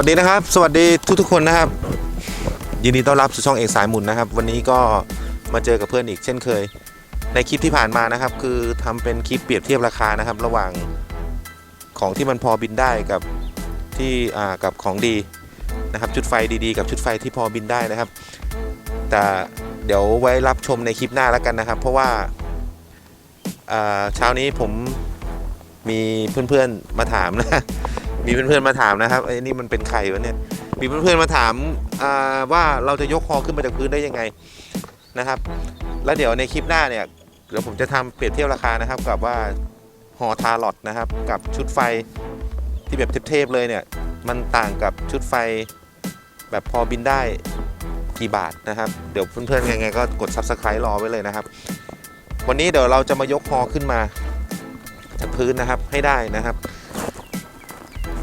สวัสดีนะครับ สวัสดีทุกๆคนนะครับ ยินดีต้อนรับสู่ช่องเอกสายหมุนนะครับ วันนี้ก็มาเจอกับเพื่อนอีกเช่นเคย ในคลิปที่ผ่านมานะครับ คือทำเป็นคลิปเปรียบเทียบราคานะครับ ระหว่างของที่มันพอบินได้กับที่อ่ากับของดีนะครับ ชุดไฟดีๆ กับชุดไฟที่พอบินได้นะครับ แต่เดี๋ยวไว้รับชมในคลิปหน้าแล้วกันนะครับ เพราะว่าอ่าเช้านี้ผมมีเพื่อนๆมาถามนะ มีเพื่อนๆมาถามนะครับไอ้นี่มันเป็นใครวะเนี่ยมีเพื่อนๆมาถามาว่าเราจะยกคอขึ้นมาจากพื้นได้ยังไงนะครับ แล้วเดี๋ยวในคลิปหน้าเนี่ยเดี๋ยวผมจะทำเปรียบเทียบราคานะครับ กับว่าหอทาร์ลอตนะครับ กับชุดไฟที่แบบเทพๆเลยเนี่ยมันต่างกับชุดไฟแบบพอบินได้กี่บาทนะครับ เดี๋ยวเพื่อนๆยังไงก็กด subscribe รอไว้เลยนะครับ วันนี้เดี๋ยวเราจะมายกคอขึ้นมาจากพื้นนะครับให้ได้นะครับ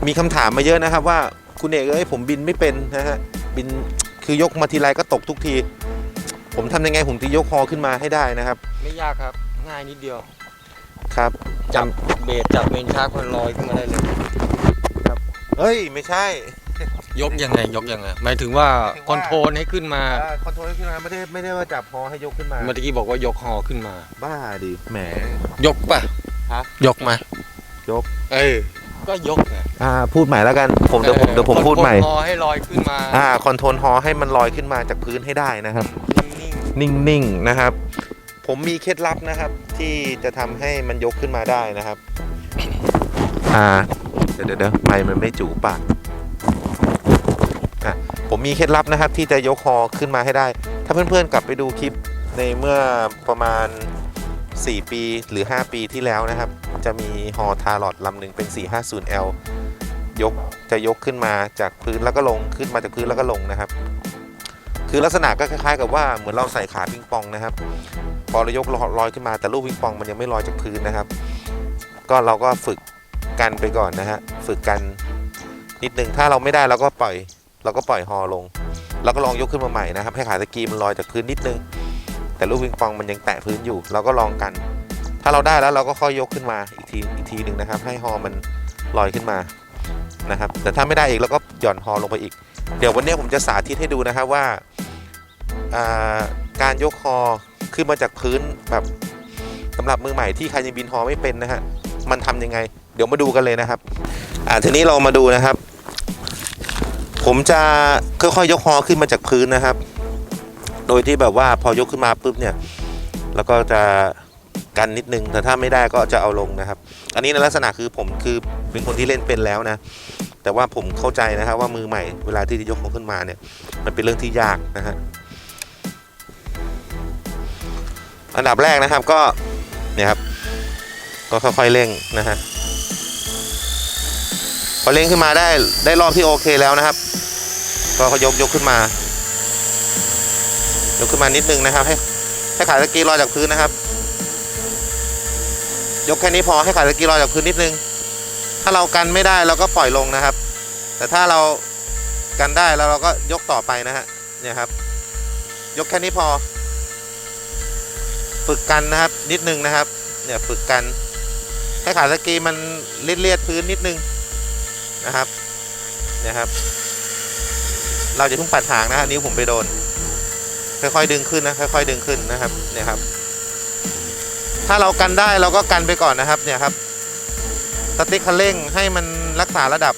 มีคำถามมาเยอะนะครับว่าคุณเอกเอ้ยผมบินไม่เป็นนะฮะบินคือยกมาทีไรก็ตกทุกที ผมทำยังไงผมจะยกคอขึ้นมาให้ได้นะครับ ไม่ยากครับง่ายนิดเดียวครับจับเบสจับเมนชาร์กมันลอยขึ้นมาได้เลยเฮ้ยไม่ใช่ ยกยังไงยกยังไงหมายถึงว่าหมายถึงว่าคอนโทรลให้ขึ้นมาคอนโทรลขึ้นมาไม่ได้ไม่ได้ว่าจับคอให้ยกขึ้นมา เมื่อกี้บอกว่ายกคอขึ้นมา บ้าดิแหมยกป่ะฮะยกไหมยกเออ ก็ยกไงอ่าพูดใหม่แล้วกันผมเดี๋ยวผมเดี๋ยวผมพูดใหม่ คอนโทรลคอให้ลอยขึ้นมาอ่าคอนโทรลฮอให้มันลอยขึ้นมาจากพื้นให้ได้นะครับ นิ่งนิ่งๆนะครับ ผมมีเคล็ดลับนะครับ ที่จะทำให้มันยกขึ้นมาได้นะครับ อ่าเดี๋ยวเดี๋ยวเดี๋ยวไมค์มันไม่จูปากอะผมมีเคล็ดลับนะครับ ที่จะยกคอขึ้นมาให้ได้ ถ้าเพื่อนๆกลับไปดูคลิปในเมื่อประมาณ 4 ปีหรือ 5 ปีที่แล้วนะครับ จะมีฮอทารอดลำหนึ่งเป็น 450L ยกจะยกขึ้นมาจากพื้นแล้วก็ลงขึ้นมาจากพื้นแล้วก็ลงนะครับ คือลักษณะก็คล้ายๆ กับว่าเหมือนเราใส่ขาปิงปองนะครับ พอเรายกลอยขึ้นมาแต่ลูกปิงปองมันยังไม่ลอยจากพื้นนะครับ ก็เราก็ฝึกกันไปก่อนนะฮะฝึกกันนิดหนึ่งถ้าเราไม่ได้เราก็ปล่อย เราก็ปล่อยฮอลงแล้วก็ลองยกขึ้นมาใหม่นะครับ ให้ขาตะกีมันลอยจากพื้นนิดนึง แต่ลูกปิงปองมันยังแตะพื้นอยู่ เราก็ลองกัน ถ้าเราได้แล้วเราก็ค่อยยกขึ้นมาอีกทีอีกทีหนึ่งนะครับ ให้ฮอมันลอยขึ้นมานะครับ แต่ถ้าไม่ได้อีกเราก็หย่อนฮอลงไปอีก เดี๋ยววันนี้ผมจะสาธิตให้ดูนะครับว่าการยกคอขึ้นมาจากพื้นแบบสำหรับมือใหม่ที่ใครยังบินฮอไม่เป็นนะฮะมันทำยังไง เดี๋ยวมาดูกันเลยนะครับ อ่าทีนี้เรามาดูนะครับ ผมจะค่อยๆยกฮอขึ้นมาจากพื้นนะครับ โดยที่แบบว่าพอยกขึ้นมาปุ๊บเนี่ย แล้วก็จะ กันนิดนึง แต่ถ้าไม่ได้ก็จะเอาลงนะครับ อันนี้ในลักษณะคือผมคือเป็นคนที่เล่นเป็นแล้วนะ แต่ว่าผมเข้าใจนะครับว่ามือใหม่เวลาที่จะยกของขึ้นมาเนี่ยมันเป็นเรื่องที่ยากนะฮะอันดับแรกนะครับก็เนี่ยครับก็ค่อยๆเร่งนะฮะพอเร่งขึ้นมาได้ได้รอบที่โอเคแล้วนะครับ ก็ยกยกขึ้นมายกขึ้นมานิดนึงนะครับ ให้ให้ขาตะกี้ลอยจากพื้นนะครับ ยกแค่นี้พอให้ขาตะกี้ลอยจากพื้นนิดนึง ถ้าเรากันไม่ได้เราก็ปล่อยลงนะครับ แต่ถ้าเรากันได้แล้วเราก็ยกต่อไปนะฮะเนี่ยครับ ยกแค่นี้พอ ฝึกกันนะครับ นิดนึงนะครับ เนี่ยฝึกกัน ให้ขาสกีมันเลียดๆพื้นนิดนึงนะครับเนี่ยครับ เราจะเพิ่งปัดหางนะฮะนิ้วผมไปโดนค่อยๆดึงขึ้นนะค่อยๆดึงขึ้นนะครับเนี่ยครับ ถ้าเรากันได้เราก็กันไปก่อนนะครับเนี่ยครับสติ๊กคันเร่งให้มันรักษาระดับ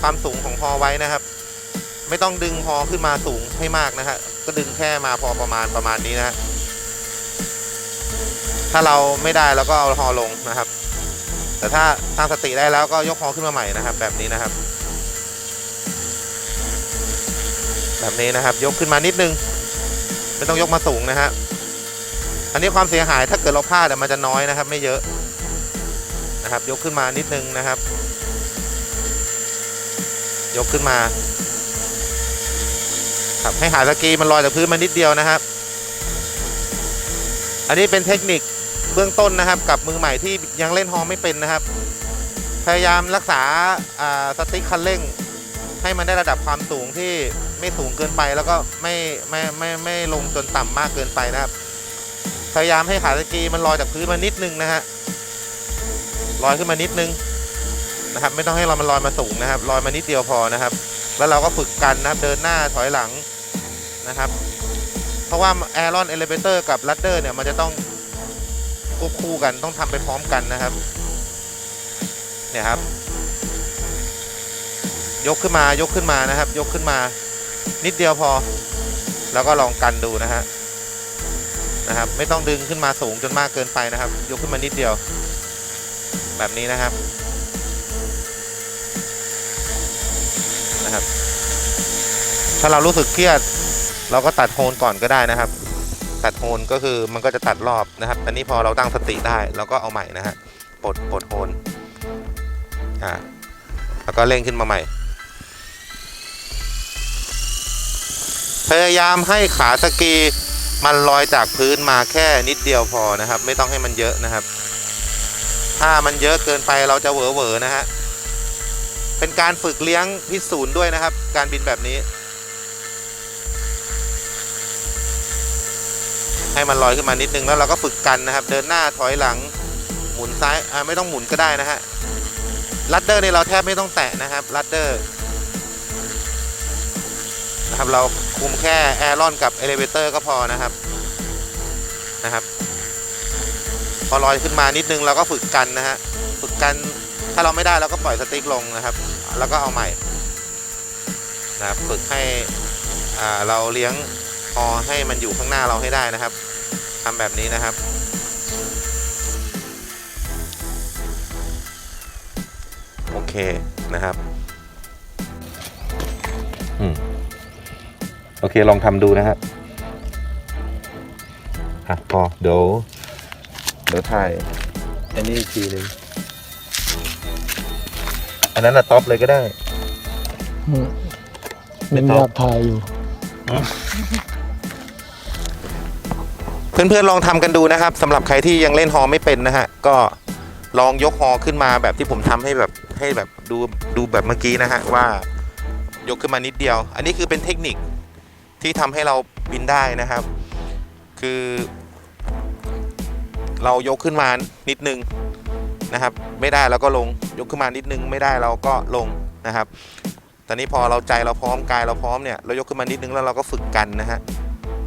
ความสูงของฮอไว้นะครับ ไม่ต้องดึงฮอขึ้นมาสูงให้มากนะฮะก็ดึงแค่มาพอประมาณประมาณนี้นะฮะถ้าเราไม่ได้เราก็เอาฮอลงนะครับ แต่ถ้าตั้งสติได้แล้วก็ยกฮอขึ้นมาใหม่นะครับ แบบนี้นะครับ แบบนี้นะครับ ยกขึ้นมานิดนึง ไม่ต้องยกมาสูงนะฮะ อันนี้ความเสียหายถ้าเกิดเราพลาดมันจะน้อยนะครับ ไม่เยอะนะครับ ยกขึ้นมานิดนึงนะครับ ยกขึ้นมา ครับให้หาสกีมันลอยจากพื้นมานิดเดียวนะครับ อันนี้เป็นเทคนิคเบื้องต้นนะครับ กับมือใหม่ที่ยังเล่นฮอไม่เป็นนะครับ พยายามรักษาอ่าสติ๊กคันเร่ง ให้มันได้ระดับความสูงที่ไม่สูงเกินไป แล้วก็ไม่ไม่ไม่ไม่ลงจนต่ำมากเกินไปนะครับ พยายามให้ขาสกีมันลอยจากพื้นมานิดนึงนะฮะลอยขึ้นมานิดนึงนะครับไม่ต้องให้เรามันลอยมาสูงนะครับลอยมานิดเดียวพอนะครับ แล้วเราก็ฝึกกันนะครับเดินหน้าถอยหลังนะครับ เพราะว่า Aeron Elevator กับ Ladder เนี่ยมันจะต้องควบคู่กันต้องทำไปพร้อมกันนะครับเนี่ยครับ ยกขึ้นมายกขึ้นมานะครับ ยกขึ้นมา นิดเดียวพอ แล้วก็ลองกันดูนะฮะ นะครับ ไม่ต้องดึงขึ้นมาสูงจนมากเกินไปนะครับ ยกขึ้นมานิดเดียว แบบนี้นะครับนะครับ ถ้าเรารู้สึกเครียด เราก็ตัดโฮนก่อนก็ได้นะครับ ตัดโฮนก็คือมันก็จะตัดรอบนะครับ อันนี้พอเราตั้งสติได้เราก็เอาใหม่นะฮะปลดปลดโฮนอ่าแล้วก็เร่งขึ้นมาใหม่ พยายามให้ขาสกี มันลอยจากพื้นมาแค่นิดเดียวพอนะครับ ไม่ต้องให้มันเยอะนะครับ ถ้ามันเยอะเกินไปเราจะเหวอเหวอๆนะฮะเป็นการฝึกเลี้ยงพิสูจน์ด้วยนะครับ การบินแบบนี้ ให้มันลอยขึ้นมานิดนึงแล้วเราก็ฝึกกันนะครับ เดินหน้าถอยหลังหมุนซ้ายไม่ต้องหมุนก็ได้นะฮะลัดเดอร์นี่เราแทบไม่ต้องแตะนะครับลัดเดอร์ นะครับ เราคุมแค่แอรอนกับเอเลเวเตอร์ก็พอนะครับนะครับ พอลอยขึ้นมานิดนึงเราก็ฝึกกันนะฮะฝึกกันถ้าเราไม่ได้เราก็ปล่อยสติ๊กลงนะครับ แล้วก็เอาใหม่นะครับฝึกให้อ่าเราเลี้ยงพอให้มันอยู่ข้างหน้าเราให้ได้นะครับทำแบบนี้นะครับโอเคนะครับ โอเคลองทำดูนะครับอะพอเดี๋ยวเดี๋ยวถ่ายอันนี้อีกทีหนึงอันนั้นอะท็อปเลยก็ได้ อืมไม่ยังต้องอยากถ่ายอยู่ เพื่อนๆลองทำกันดูนะครับสำหรับใครที่ยังเล่นฮอไม่เป็นนะฮะ ก็ลองยกฮอขึ้นมาแบบที่ผมทำให้แบบให้แบบดูดูแบบเมื่อกี้นะฮะว่ายกขึ้นมานิดเดียว อันนี้คือเป็นเทคนิค ที่ทำให้เราบินได้นะครับ คือ เรายกขึ้นมานิดนึงนะครับ ไม่ได้เราก็ลงยกขึ้นมานิดนึง ไม่ได้เราก็ลงนะครับตอนนี้พอเราใจเราพร้อมกายเราพร้อมเนี่ยเรายกขึ้นมานิดนึงแล้วเราก็ฝึกกันนะฮะ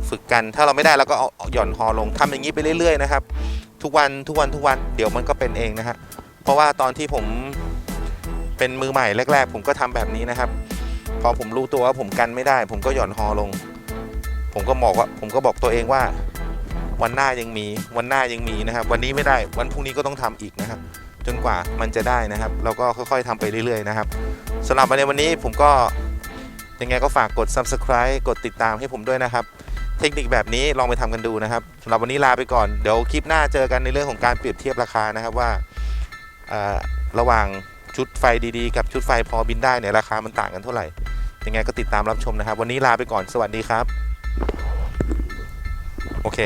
ฝึกกันถ้าเราไม่ได้เราก็เอาหย่อนฮอลงทำอย่างนี้ไปเรื่อยๆนะครับ ทุกวันทุกวันทุกวันเดี๋ยวมันก็เป็นเองนะฮะเพราะว่าตอนที่ผมเป็นมือใหม่แรก ๆ ผมก็ทำแบบนี้นะครับ พอผมรู้ตัวว่าผมกันไม่ได้ ผมก็หย่อนฮอลง ผมก็บอกว่าผมก็บอกตัวเองว่า วันหน้ายังมีวันหน้ายังมีนะครับ วันนี้ไม่ได้วันพรุ่งนี้ก็ต้องทำอีกนะครับ จนกว่ามันจะได้นะครับ เราก็ค่อย ๆทำไปเรื่อยๆนะครับสำหรับในวันนี้ผมก็ยังไงก็ฝากกด subscribe กดติดตามให้ผมด้วยนะครับเทคนิคแบบนี้ลองไปทำกันดูนะครับสำหรับวันนี้ลาไปก่อน เดี๋ยวคลิปหน้าเจอกันในเรื่องของการเปรียบเทียบราคานะครับว่าระหว่างชุดไฟดีๆ กับชุดไฟพอบินได้เนี่ยราคามันต่างกันเท่าไหร่ ยังไงก็ติดตามรับชมนะครับ วันนี้ลาไปก่อนสวัสดีครับ โอเค